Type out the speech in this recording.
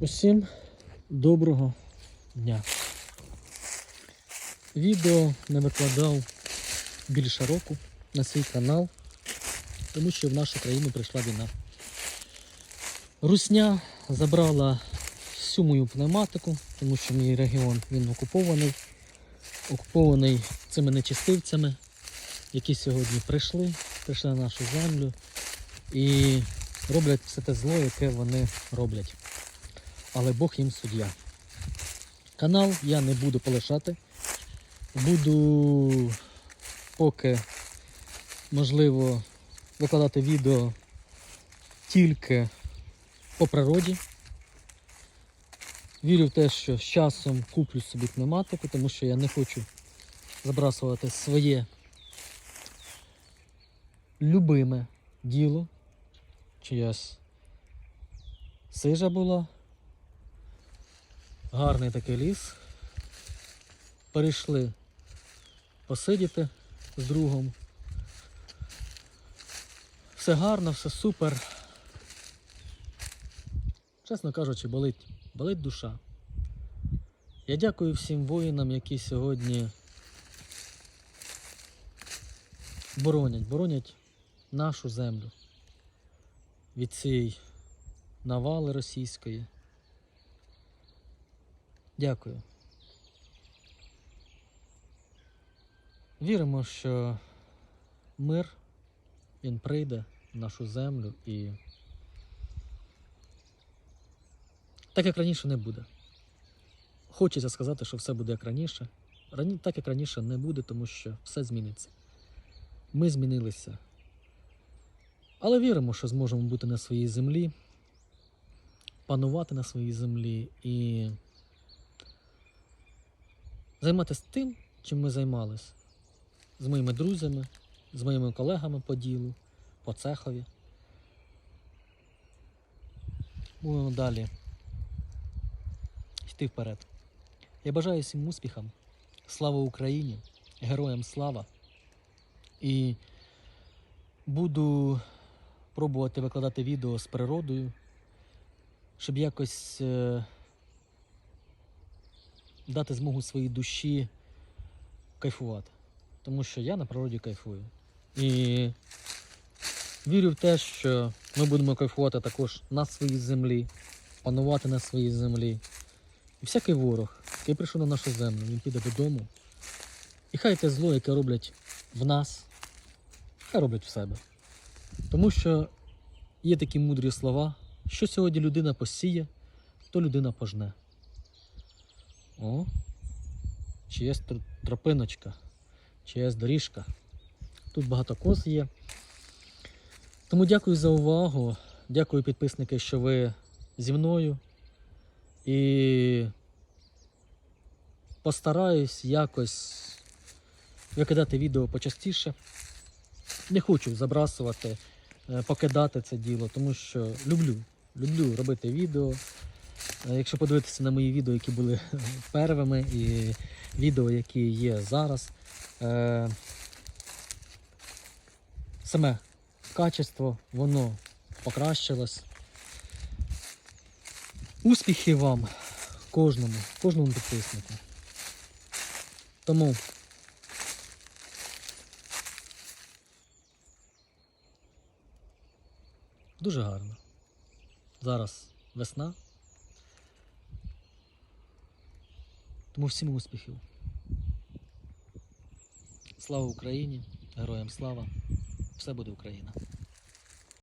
Усім доброго дня. Відео не викладав більше року на свій канал, тому що в нашу країну прийшла війна. Русня забрала всю мою пневматику, тому що мій регіон він окупований, окупований цими нечистивцями, які сьогодні прийшли, прийшли на нашу землю і роблять все те зло, яке вони роблять але Бог їм суддя. Канал я не буду полишати. Буду поки можливо викладати відео тільки по природі. Вірю в те, що з часом куплю собі пневматику, тому що я не хочу забрасувати своє любиме діло. Чиясь сижа була. Гарний такий ліс. Перейшли посидіти з другом. Все гарно, все супер. Чесно кажучи, болить, болить душа. Я дякую всім воїнам, які сьогодні боронять, боронять нашу землю від цієї навали російської. Дякую. Віримо, що мир він прийде в нашу землю і так як раніше не буде. Хочеться сказати, що все буде як раніше. Рані... Так як раніше не буде, тому що все зміниться. Ми змінилися. Але віримо, що зможемо бути на своїй землі, панувати на своїй землі і займатися тим, чим ми займалися. З моїми друзями, з моїми колегами по ділу, по цехові. Будемо далі йти вперед. Я бажаю всім успіхам. Слава Україні! Героям слава! І буду пробувати викладати відео з природою, щоб якось. Дати змогу своїй душі кайфувати. Тому що я на природі кайфую. І вірю в те, що ми будемо кайфувати також на своїй землі, панувати на своїй землі. І всякий ворог, який прийшов на нашу землю, він піде додому. І хай те зло, яке роблять в нас, хай роблять в себе. Тому що є такі мудрі слова, що сьогодні людина посіє, то людина пожне. О, чиясь тр- тропиночка, чиясь доріжка. Тут багато коз є. Тому дякую за увагу. Дякую, підписники, що ви зі мною. І постараюсь якось викидати відео почастіше. Не хочу забрасувати, е, покидати це діло, тому що люблю. Люблю робити відео. Е, Якщо подивитися на мої відео, які були первими, і відео, які є зараз, е, саме качество, воно покращилось. Успіхів вам кожному, кожному підписнику. Тому дуже гарно. Зараз весна. Тому всім успіхів. Слава Україні! Героям слава! Все буде Україна!